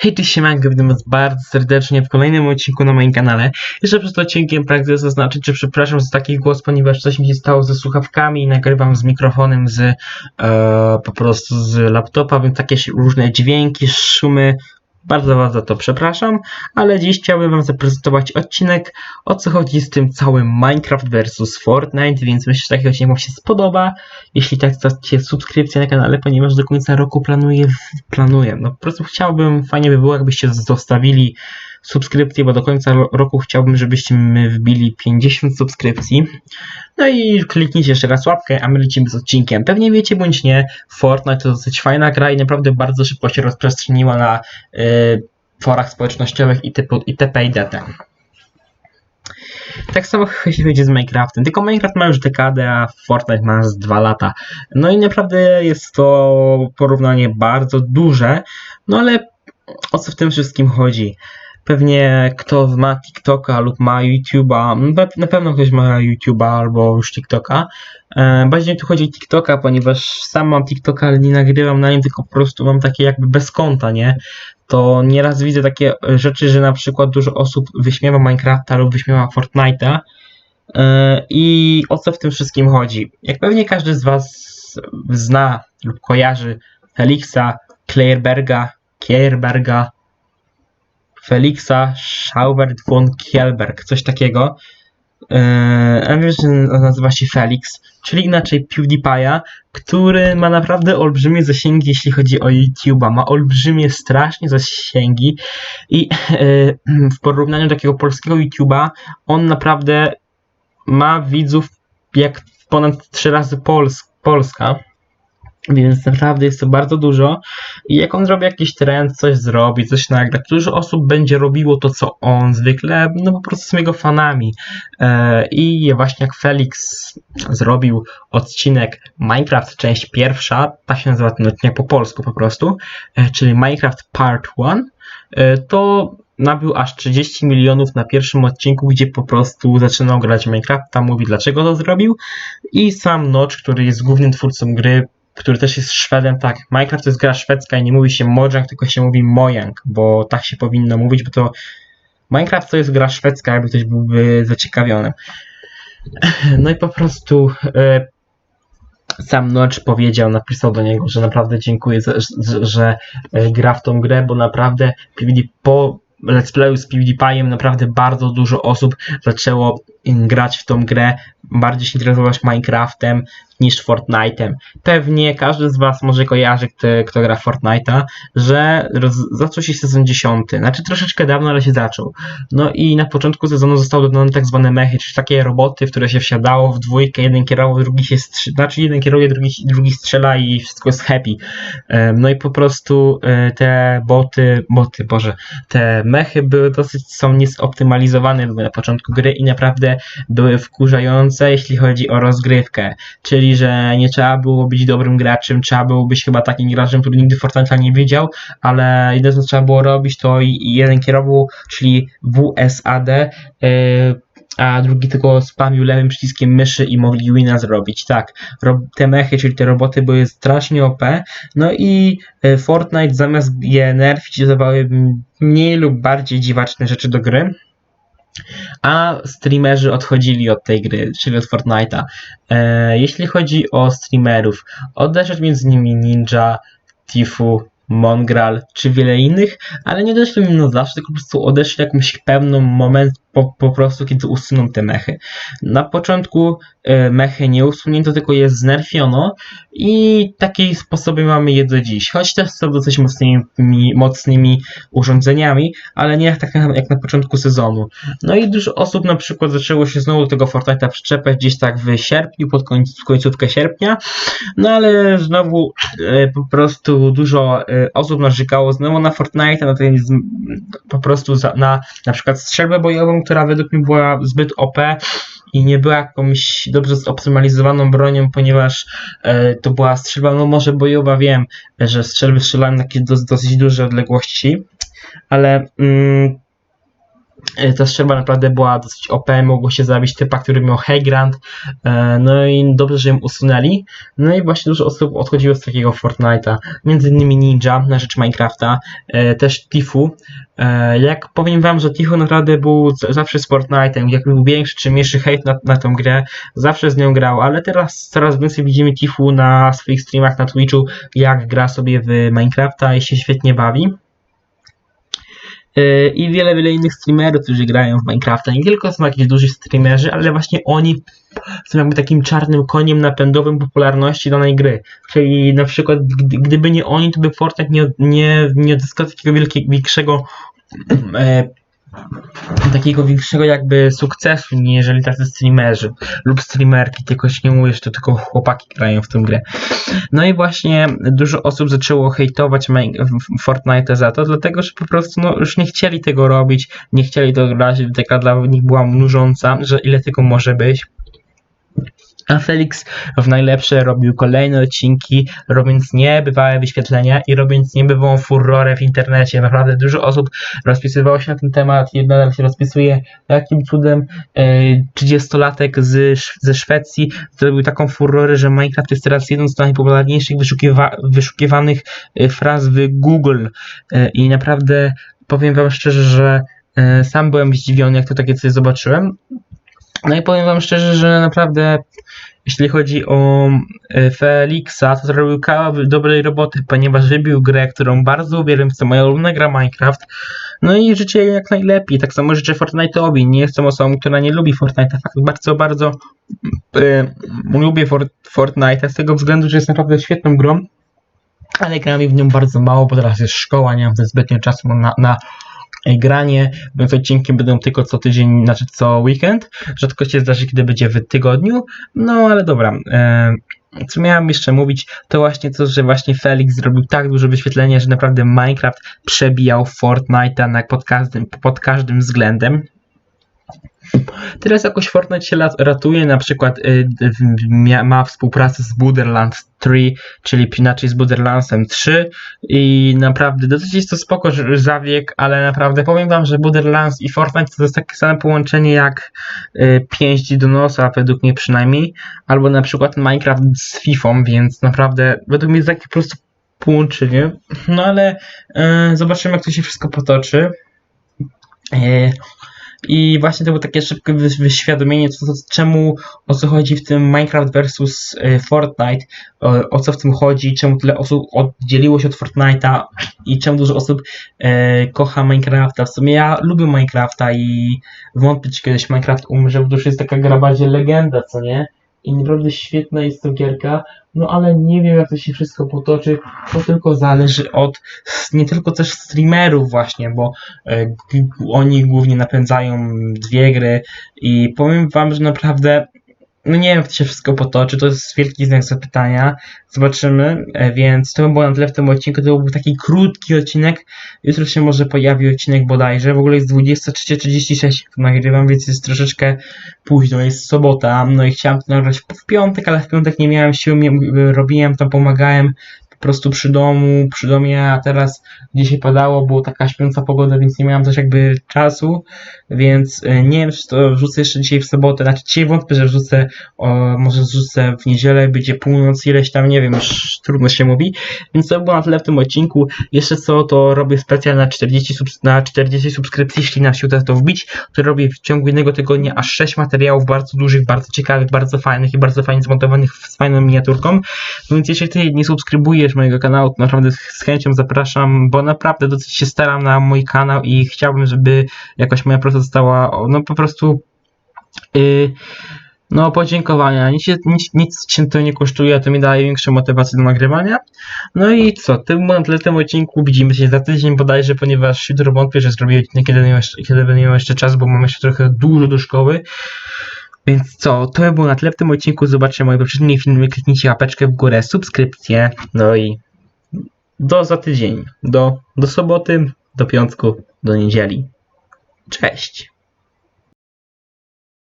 Hej, cześć siemanko, witam was bardzo serdecznie w kolejnym odcinku na moim kanale. Jeszcze przed odcinkiem pragnę zaznaczyć, że przepraszam za taki głos, ponieważ coś mi się stało ze słuchawkami i nagrywam z mikrofonem z e, po prostu z laptopa, więc takie różne dźwięki, szumy. Bardzo was za to przepraszam, ale dziś chciałbym wam zaprezentować odcinek, o co chodzi z tym całym Minecraft vs Fortnite, więc myślę, że taki odcinek wam się spodoba. Jeśli tak, zostawcie subskrypcję na kanale, ponieważ do końca roku planuję, planuję. No po prostu chciałbym, fajnie by było, jakbyście zostawili subskrypcję, bo do końca ro- roku chciałbym, żebyśmy wbili 50 subskrypcji. No i kliknijcie jeszcze raz łapkę, a my lecimy z odcinkiem. Pewnie wiecie bądź nie, Fortnite to dosyć fajna gra i naprawdę bardzo szybko się rozprzestrzeniła na y, forach społecznościowych itp. i dt. Tak samo jeśli chodzi z Minecraftem. Tylko Minecraft ma już dekadę, a Fortnite ma z 2 lata. No i naprawdę jest to porównanie bardzo duże. No ale o co w tym wszystkim chodzi? Pewnie kto ma TikToka lub ma YouTube'a, na pewno ktoś ma YouTube'a albo już TikToka. E, Bardziej tu chodzi o TikToka, ponieważ sam mam TikToka, ale nie nagrywam na nim, tylko po prostu mam takie jakby bez konta, nie? To nieraz widzę takie rzeczy, że na przykład dużo osób wyśmiewa Minecrafta lub wyśmiewa Fortnite'a. E, I o co w tym wszystkim chodzi? Jak pewnie każdy z Was zna lub kojarzy Felixa, Kleierberga, Kierberga, Felixa Schaubert von Kielberg, coś takiego. On nazywa się Felix, czyli inaczej PewDiePie'a, który ma naprawdę olbrzymie zasięgi, jeśli chodzi o YouTube'a. Ma olbrzymie, strasznie zasięgi i e, w porównaniu do takiego polskiego YouTube'a, on naprawdę ma widzów jak ponad 3 razy Pols Polska. Więc naprawdę jest to bardzo dużo. I jak on zrobi jakiś trend, coś zrobi, coś nagra, dużo osób będzie robiło to, co on zwykle, no po prostu są jego fanami. E, I właśnie jak Felix zrobił odcinek Minecraft, część pierwsza, tak się nazywa ten odcinek po polsku po prostu, e, czyli Minecraft Part 1, e, to nabił aż 30 milionów na pierwszym odcinku, gdzie po prostu zaczynał grać Minecrafta, mówi dlaczego to zrobił i sam Notch, który jest głównym twórcą gry, który też jest Szwedem, tak, Minecraft to jest gra szwedzka i nie mówi się Mojang, tylko się mówi Mojang, bo tak się powinno mówić, bo to Minecraft to jest gra szwedzka, jakby ktoś byłby zaciekawiony. No i po prostu e, sam Notch powiedział, napisał do niego, że naprawdę dziękuję, za, że, że e, gra w tą grę, bo naprawdę po Let's Playu z PewDiePie'em naprawdę bardzo dużo osób zaczęło grać w tą grę, bardziej się interesować Minecraftem niż Fortnite'em. Pewnie każdy z Was może kojarzy, kto, kto gra Fortnite'a, że roz, zaczął się sezon 10. Znaczy troszeczkę dawno, ale się zaczął. No i na początku sezonu zostały dodane tak zwane mechy, czyli takie roboty, w które się wsiadało w dwójkę, jeden kierował, drugi się strzy- znaczy jeden kieruje, drugi, drugi strzela i wszystko jest happy. No i po prostu e, te boty, boty, boże, te mechy były dosyć, są niezoptymalizowane były na początku gry i naprawdę były wkurzające, jeśli chodzi o rozgrywkę. Czyli, że nie trzeba było być dobrym graczem, trzeba było być chyba takim graczem, który nigdy Fortnite'a nie widział, ale jedyne co trzeba było robić to jeden kierował, czyli WSAD, yy, a drugi tylko spamił lewym przyciskiem myszy i mogli wina zrobić. Tak, te mechy, czyli te roboty były strasznie OP, no i e, Fortnite zamiast je nerfić dodawały mniej lub bardziej dziwaczne rzeczy do gry. A streamerzy odchodzili od tej gry, czyli od Fortnite'a. E, jeśli chodzi o streamerów, odeszedł między nimi Ninja, Tifu, Mongral czy wiele innych, ale nie odeszli im na zawsze, tylko po prostu odeszli jakimś pewnym moment po, po prostu, kiedy usuną te mechy. Na początku e, mechy nie usunięto, tylko je znerfiono i takie sposoby mamy je do dziś. Choć też są dosyć mocnymi, mocnymi urządzeniami, ale nie tak jak na początku sezonu. No i dużo osób na przykład zaczęło się znowu do tego Fortnite'a przyczepiać gdzieś tak w sierpniu, pod końc, końcówkę sierpnia, no ale znowu e, po prostu dużo e, osób narzekało znowu na Fortnite'a, na ten po prostu za, na na przykład strzelbę bojową, która według mnie była zbyt OP i nie była jakąś dobrze zoptymalizowaną bronią, ponieważ e, to była strzelba, no może bojowa, wiem, że strzelby strzelają na jakieś dos, dosyć duże odległości, ale mm, Ta strzelba naprawdę była dosyć OP, mogło się zabić typa, który miał high ground, e, no i dobrze, że ją usunęli. No i właśnie dużo osób odchodziło z takiego Fortnite'a, między innymi Ninja na rzecz Minecrafta, e, też Tifu. E, Jak powiem wam, że Tifu naprawdę był zawsze z Fortnite'em, jak był większy czy mniejszy hejt na, na tą grę, zawsze z nią grał, ale teraz coraz więcej widzimy Tifu na swoich streamach na Twitchu, jak gra sobie w Minecrafta i się świetnie bawi. Yy, i wiele, wiele innych streamerów, którzy grają w Minecrafta. Nie tylko są jakieś duży streamerzy, ale właśnie oni są jakby takim czarnym koniem napędowym popularności danej gry. Czyli na przykład, gdy, gdyby nie oni, to by Fortnite nie, nie, nie odzyskał takiego wielkie, większego e, takiego większego jakby sukcesu, jeżeli tacy streamerzy lub streamerki, tylko się nie że to tylko chłopaki grają w tę grę. No i właśnie dużo osób zaczęło hejtować Fortnite za to, dlatego że po prostu no, już nie chcieli tego robić, nie chcieli to grać, ta gra dla nich była nużąca, że ile tego może być. A Felix w najlepsze robił kolejne odcinki, robiąc niebywałe wyświetlenia i robiąc niebywałą furorę w internecie. Naprawdę dużo osób rozpisywało się na ten temat i nadal się rozpisuje, jakim cudem e, 30-latek z, ze Szwecji zrobił taką furorę, że Minecraft jest teraz jedną z najpopularniejszych wyszukiwa- wyszukiwanych e, fraz w Google. E, I naprawdę powiem wam szczerze, że e, sam byłem zdziwiony, jak to takie coś zobaczyłem. No i powiem wam szczerze, że naprawdę jeśli chodzi o e, Felixa, to zrobił kawał dobrej roboty, ponieważ wybił grę, którą bardzo uwielbiam, to moja ulubiona gra Minecraft. No i życzę jej jak najlepiej. Tak samo życzę Fortnite'owi. Nie jestem osobą, która nie lubi Fortnite'a. Fakt, bardzo, bardzo e, lubię For- Fortnite'a z tego względu, że jest naprawdę świetną grą. Ale gram w nią bardzo mało, bo teraz jest szkoła, nie mam zbyt zbytnio czasu na, na granie, więc odcinki będą tylko co tydzień, znaczy co weekend. Rzadko się zdarzy, kiedy będzie w tygodniu. No ale dobra. E, co miałem jeszcze mówić, to właśnie to, że właśnie Felix zrobił tak duże wyświetlenie, że naprawdę Minecraft przebijał Fortnite'a na, pod, każdym, pod każdym względem. Teraz jakoś Fortnite się ratuje, na przykład y, ma współpracę z Borderlands 3, czyli inaczej z Borderlandsem 3 i naprawdę dosyć jest to spoko zabieg, ale naprawdę powiem wam, że Borderlands i Fortnite to jest takie same połączenie jak y, pięść do nosa, według mnie przynajmniej, albo na przykład Minecraft z FIFA, więc naprawdę według mnie jest takie po prostu połączenie, no ale y, zobaczymy jak to się wszystko potoczy. Y, i właśnie to było takie szybkie wy- wyświadomienie, co, czemu, o co chodzi w tym Minecraft versus y, Fortnite, o co w tym chodzi, czemu tyle osób oddzieliło się od Fortnite'a i czemu dużo osób e, kocha Minecrafta. W sumie ja lubię Minecrafta i wątpię, czy kiedyś Minecraft umrze, bo to już jest taka gra bardziej legenda, co nie? I naprawdę świetna jest to gierka, no ale nie wiem jak to się wszystko potoczy, to tylko zależy od nie tylko też streamerów właśnie, bo e, oni głównie napędzają dwie gry. I powiem wam, że naprawdę no nie wiem, jak to się wszystko potoczy, to jest wielki znak zapytania. Zobaczymy, e, więc to by było na tyle w tym odcinku. To był taki krótki odcinek. Jutro się może pojawi odcinek bodajże. W ogóle jest 23.36, jak to nagrywam, więc jest troszeczkę późno, jest sobota. No i chciałem to nagrać w piątek, ale w piątek nie miałem sił, robiłem to, pomagałem po prostu przy domu, przy domie, a teraz dzisiaj padało, było taka śpiąca pogoda, więc nie miałem też jakby czasu, więc e, nie wiem, czy to wrzucę jeszcze dzisiaj w sobotę, znaczy dzisiaj wątpię, że wrzucę, o, może wrzucę w niedzielę, będzie północ, ileś tam, nie wiem, już trudno się mówi, więc to było na tyle w tym odcinku, jeszcze co, to robię specjal na 40, subs- na 40 subskrypcji, jeśli na siłę to wbić, to robię w ciągu jednego tygodnia aż 6 materiałów bardzo dużych, bardzo ciekawych, bardzo fajnych i bardzo fajnie zmontowanych z fajną miniaturką, więc jeśli ty nie subskrybujesz mojego kanału, to naprawdę z chęcią zapraszam, bo naprawdę dosyć się staram na mój kanał i chciałbym, żeby jakoś moja praca została, no po prostu yy, no podziękowania, nic, się- nic, nic cię to nie kosztuje, to mi daje większą motywację do nagrywania. No i co, tym na tym odcinku widzimy się za tydzień bodajże, ponieważ jutro wątpię, że zrobię odcinek, kiedy będę miał jeszcze czas, bo mam jeszcze trochę dużo do szkoły. Więc co, to by było na tyle w tym odcinku. Zobaczcie moje poprzednie filmy, kliknijcie łapeczkę w górę, subskrypcję, no i do za tydzień, do, do soboty, do piątku, do niedzieli. Cześć!